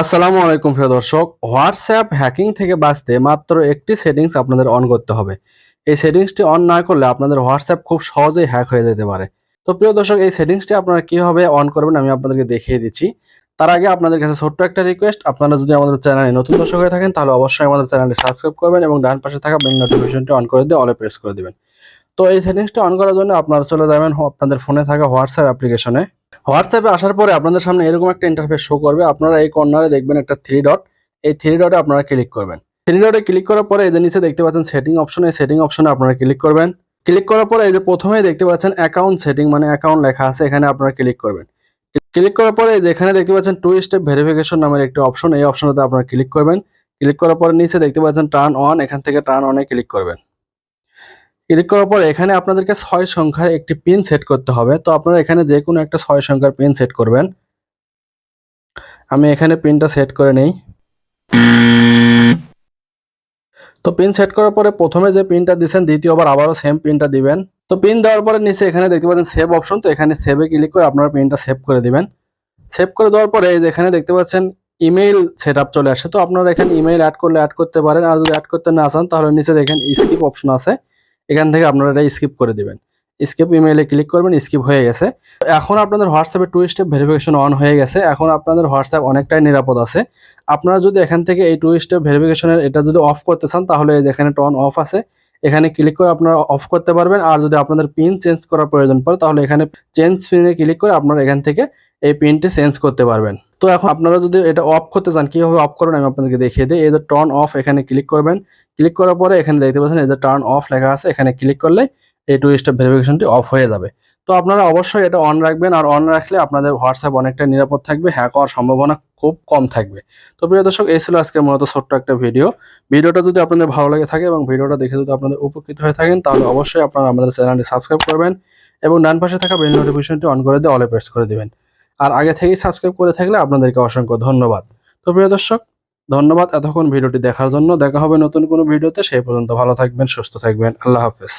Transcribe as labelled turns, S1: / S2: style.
S1: আসসালামু আলাইকুম প্রিয় দর্শক। হোয়াটসঅ্যাপ হ্যাকিং থেকে বাঁচতে মাত্র একটি সেটিংস আপনাদের অন করতে হবে। এই সেটিংসটি অন না করলে আপনাদের হোয়াটসঅ্যাপ খুব সহজেই হ্যাক হয়ে যেতে পারে। তো প্রিয় দর্শক, এই সেটিংসটি আপনারা কীভাবে অন করবেন আমি আপনাদেরকে দেখিয়ে দিচ্ছি। তার আগে আপনাদের কাছে ছোট্ট একটা রিকোয়েস্ট আপনারা যদি আমাদের চ্যানেলে নতুন দর্শক হয়ে থাকেন, তাহলে অবশ্যই আমাদের চ্যানেলটি সাবস্ক্রাইব করবেন এবং ডান পাশে থাকা বেল নোটিফিকেশনটি অন করে দিয়ে অলে প্রেস করে দিবেন। তো এই সেটিংসটি অন করার জন্য আপনারা চলে যাবেন আপনাদের ফোনে থাকা হোয়াটসঅ্যাপ অ্যাপ্লিকেশনে হোয়াটসঅ্যাপে আসার পরে আপনাদের সামনে এরকম একটা ইন্টারফেস শো করবে। আপনারা এই কর্নারে দেখবেন একটা থ্রি ডট এই থ্রি ডটে আপনারা ক্লিক করবেন। থ্রি ডটে ক্লিক করার পরে এদের নিচে দেখতে পাচ্ছেন সেটিং অপশন এই সেটিং অপশনে আপনারা ক্লিক করবেন। ক্লিক করার পরে এই যে প্রথমেই দেখতে পাচ্ছেন অ্যাকাউন্ট সেটিং মানে অ্যাকাউন্ট লেখা আছে, এখানে আপনারা ক্লিক করবেন। ক্লিক করার পরে এই যে এখানে দেখতে পাচ্ছেন টু স্টেপ ভেরিফিকেশন নামের একটি অপশন এই অপশনটাতে আপনারা ক্লিক করবেন। ক্লিক করার পরে নিচে দেখতে পাচ্ছেন টার্ন অন এখান থেকে টার্ন অনে ক্লিক করবেন। ক্লিক করার পরে এখানে আপনাদেরকে ছয় সংখ্যার একটি পিন সেট করতে হবে। তো আপনারা এখানে যে কোনো একটা ছয় সংখ্যার পিন সেট করবেন। আমি এখানে পিনটা সেট করে নেই। তো পিন সেট করার পরে প্রথমে যে পিনটা দিচ্ছেন দ্বিতীয়বার আবারও সেম পিনটা দিবেন। তো পিন দেওয়ার পরে নিচে এখানে দেখতে পাচ্ছেন সেভ অপশন তো এখানে সেভে ক্লিক করে আপনারা পিনটা সেভ করে দিবেন। সেভ করে দেওয়ার পরে এখানে দেখতে পাচ্ছেন ইমেইল সেট চলে আসে। তো আপনারা এখানে ইমেইল অ্যাড করলে অ্যাড করতে পারেন, আর যদি অ্যাড করতে না চান, তাহলে নিচে দেখেন স্কিপ অপশন আছে। এখান থেকে আপনারা এটা স্কিপ করে দিবেন। স্কিপ ইমেইলে ক্লিক করবেন স্কিপ হয়ে গেছে। এখন আপনাদের হোয়াটসঅ্যাপে টু স্টেপ ভেরিফিকেশন অন হয়ে গেছে। এখন আপনাদের হোয়াটসঅ্যাপ অনেকটাই নিরাপদ আছে। আপনারা যদি এখান থেকে এই টু স্টেপ ভেরিফিকেশনের এটা যদি অফ করতে চান, তাহলে এখানে টন অফ আছে, এখানে ক্লিক করে আপনারা অফ করতে পারবেন। আর যদি আপনাদের পিন চেঞ্জ করার প্রয়োজন পড়ে, তাহলে এখানে চেঞ্জ পিনে ক্লিক করে আপনারা এখান থেকে এই পিনটি চেঞ্জ করতে পারবেন। তো এখন আপনারা যদি এটা অফ করতে চান, কীভাবে অফ করবেন আমি আপনাদেরকে দেখিয়ে দিই। এই যে টর্ন অফ এখানে ক্লিক করবেন। ক্লিক করার পরে এখানে দেখতে পাচ্ছেন, এই যে টার্ন অফ লেখা আছে, এখানে ক্লিক করলে এই টু স্টেপ ভেরিফিকেশনটি অফ হয়ে যাবে। তো আপনারা অবশ্যই এটা অন রাখবেন, আর অন রাখলে আপনাদের হোয়াটসঅ্যাপ অনেকটা নিরাপদ থাকবে হ্যাক হওয়ার সম্ভাবনা খুব কম থাকবে। তো প্রিয় দর্শক, এই ছিল আজকের মূলত ছোট্ট একটা ভিডিও ভিডিওটা যদি আপনাদের ভালো লাগে থাকে এবং ভিডিওটা দেখে যদি আপনাদের উপকৃত হয়ে থাকেন, তাহলে অবশ্যই আপনারা আমাদের চ্যানেলটি সাবস্ক্রাইব করবেন এবং ডান পাশে থাকা বেল নোটিফিকেশনটি অন করে দিয়ে অলে প্রেস করে দিবেন। আর আগে থেকেই সাবস্ক্রাইব করে থাকলে আপনাদেরকে অসংখ্য ধন্যবাদ। তো প্রিয় দর্শক, ধন্যবাদ এতক্ষণ ভিডিওটি দেখার জন্য। দেখা হবে নতুন কোনো ভিডিওতে। সেই পর্যন্ত ভালো থাকবেন, সুস্থ থাকবেন। আল্লাহ হাফেজ।